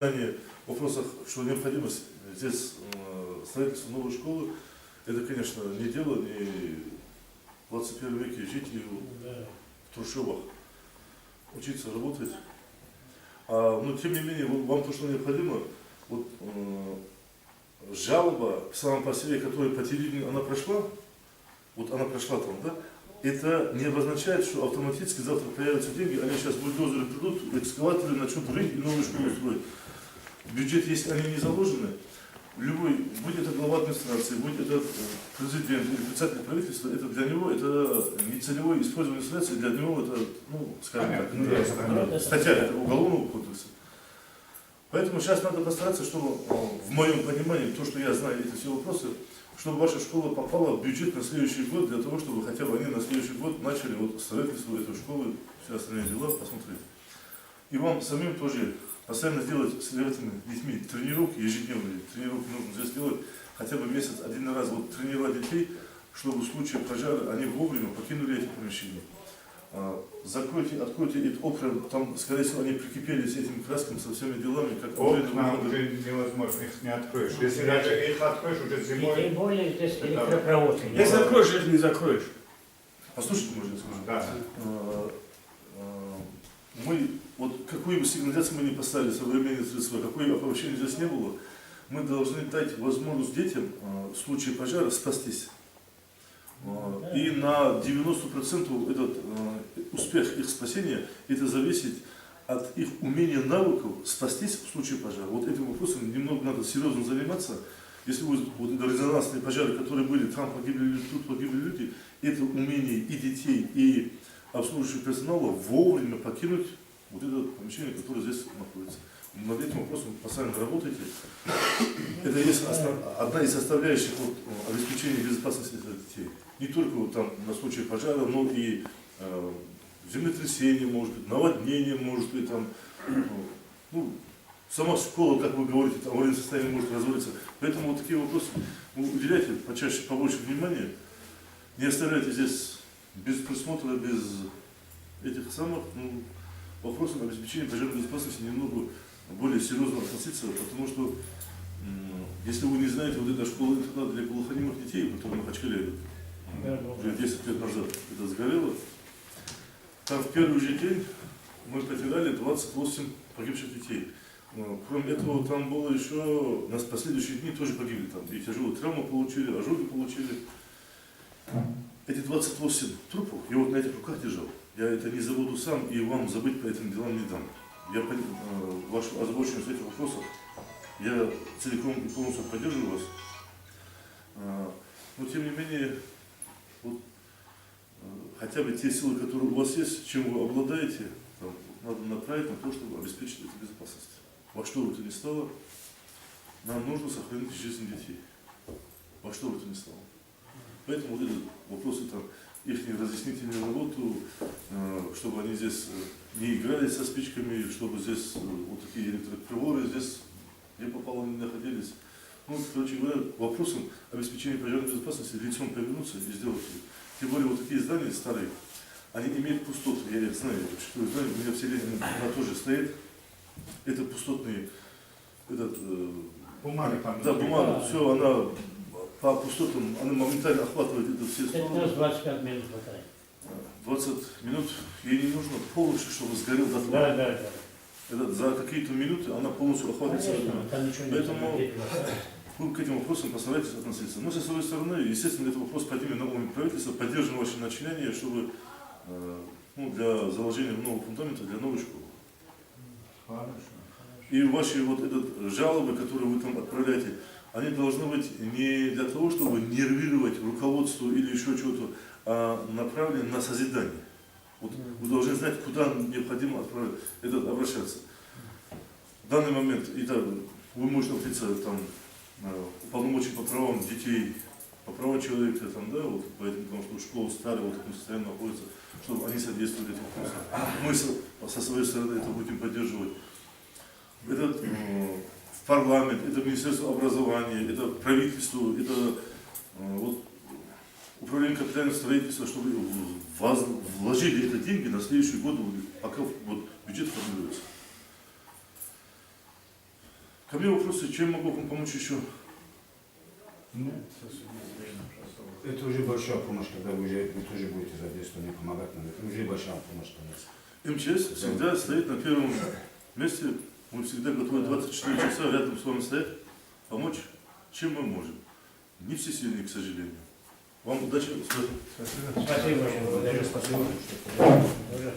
В вопросах, что необходимость здесь э, строительства новой школы, это, конечно, не дело не в 21 веке жить и в трущобах, учиться, работать. А, но тем не менее, вам то, что необходимо, вот э, жалоба сама по себе, которая по телевидению она прошла, вот она прошла там, да, это не обозначает, что автоматически завтра появятся деньги, они сейчас бульдозеры придут, экскаваторы начнут рыть и новую школу строить. Бюджет, если они не заложены, любой, будь это глава администрации, будь это э, президент или председатель правительства, это для него это не целевое использование средств, для него это, ну, скажем так, Понятно, да, да, статья это уголовного кодекса. Поэтому сейчас надо постараться, чтобы, э, в моем понимании, то, что я знаю эти все вопросы, чтобы ваша школа попала в бюджет на следующий год, для того, чтобы хотя бы они на следующий год начали вот строительство этой школы, все остальные дела посмотреть. И вам самим тоже постоянно делать с этими детьми тренировки, ежедневные тренировки нужно здесь делать хотя бы месяц, один раз вот тренировать детей, чтобы в случае пожара они вовремя покинули эти помещения. А, Закройте, откройте эти окна, там, скорее всего, они прикипели с этим краском, со всеми делами, как Окна уже невозможно, их не откроешь. Если даже их откроешь уже И тем зимой, более здесь Это- электропровод. Если закроешь, если не закроешь. Послушайте, можно я скажу? да. Мы, вот какую бы сигнализацию мы ни поставили, современные средства, какое оповещение здесь не было, мы должны дать возможность детям а, в случае пожара спастись. А, И на 90% этот а, успех их спасения, это зависит от их умения, навыков спастись в случае пожара. Вот этим вопросом немного надо серьезно заниматься. Если вы вот это резонансные пожары, которые были, там погибли люди, тут погибли люди, это умение и детей, и обслуживающего персонала вовремя покинуть вот это помещение, которое здесь находится. Над этим вопросом постоянно работайте. Это есть одна из составляющих вот, э, обеспечения безопасности детей. Не только вот там на случай пожара, но и э, землетрясение, может быть, наводнение, может быть, там, э, ну, сама школа, как вы говорите, там аварийное состояние может развалиться. Поэтому вот такие вопросы уделяйте почаще, побольше внимания. Не оставляйте здесь без присмотра, без этих самых ну, вопросов обеспечения пожарной безопасности немного более серьезно относиться, потому что если вы не знаете, вот эта школа интернат для глухонемых детей, которая на Махачкале Да, м, да. уже 10 лет назад это сгорело, там в первый же день мы потеряли 28 погибших детей. Ну, Кроме этого, там было еще, у нас последующие дни тоже погибли там, и тяжелые травмы получили, ожоги получили. Эти 28 трупов я вот на этих руках держал. Я это не забуду сам и вам забыть по этим делам не дам. Я э, вашу озабоченность этих вопросах, я целиком и полностью поддерживаю вас. А, Но тем не менее, вот, э, хотя бы те силы, которые у вас есть, чем вы обладаете, там, надо направить на то, чтобы обеспечить эту безопасность. Во что бы то ни стало, нам нужно сохранить жизнь детей. Во что бы то ни стало. Поэтому вот этот вопрос, там, их разъяснительную работу, э, чтобы они здесь э, не играли со спичками, чтобы здесь э, вот такие электроприборы здесь, где попало, не находились. Ну, короче говоря, вопросом обеспечения пожарной безопасности лицом повернуться и сделать. Тем более вот такие здания старые, они имеют пустоту, я их знаю, что знаю, у меня в селе она тоже стоит. Это пустотные, этот, э, Бумага там. да, бумага, все, она по пустотам, она моментально охватывает это все Это стороны. нас 25 минут хватает. 20 минут, ей не нужно полностью, чтобы сгорел дотла. Да, да, да. Это за какие-то минуты она полностью охватится. Конечно, Поэтому-. Вы к этим вопросам постарайтесь относиться. Но, со своей стороны, естественно, это вопрос поднимем на уровень правительства, поддержим ваши начинания, чтобы э, ну, для заложения нового фундамента, для новой школы. Хорошо. И ваши вот этот жалобы, которые вы там отправляете, они должны быть не для того, чтобы нервировать руководство или еще что-то, а направлены на созидание. Вот вы должны знать, куда необходимо отправить, этот, обращаться. В данный момент это, вы можете обратиться там, э, уполномочен по правам детей, по правам человека, там, да, вот, поэтому, потому что школа старая, вот в таком состоянии находится, чтобы они содействовали этим вопросам. Мы со, со своей стороны это будем поддерживать. Это э, парламент, это Министерство образования, это правительство, это э, вот, управление капитального строительства, чтобы вложили эти деньги на следующий год, пока вот, бюджет формируется. Ко мне вопросы, чем могу вам помочь еще? Ну, Это уже большая помощь, когда вы уже вы тоже будете задействованы помогать нам. Это уже большая помощь нас. МЧС всегда стоит на первом месте. Мы всегда готовы 24 часа рядом с вами стоять, помочь, чем мы можем. Не все сильные, к сожалению. Вам удачи. Спасибо. Благодарю. Спасибо. Уже.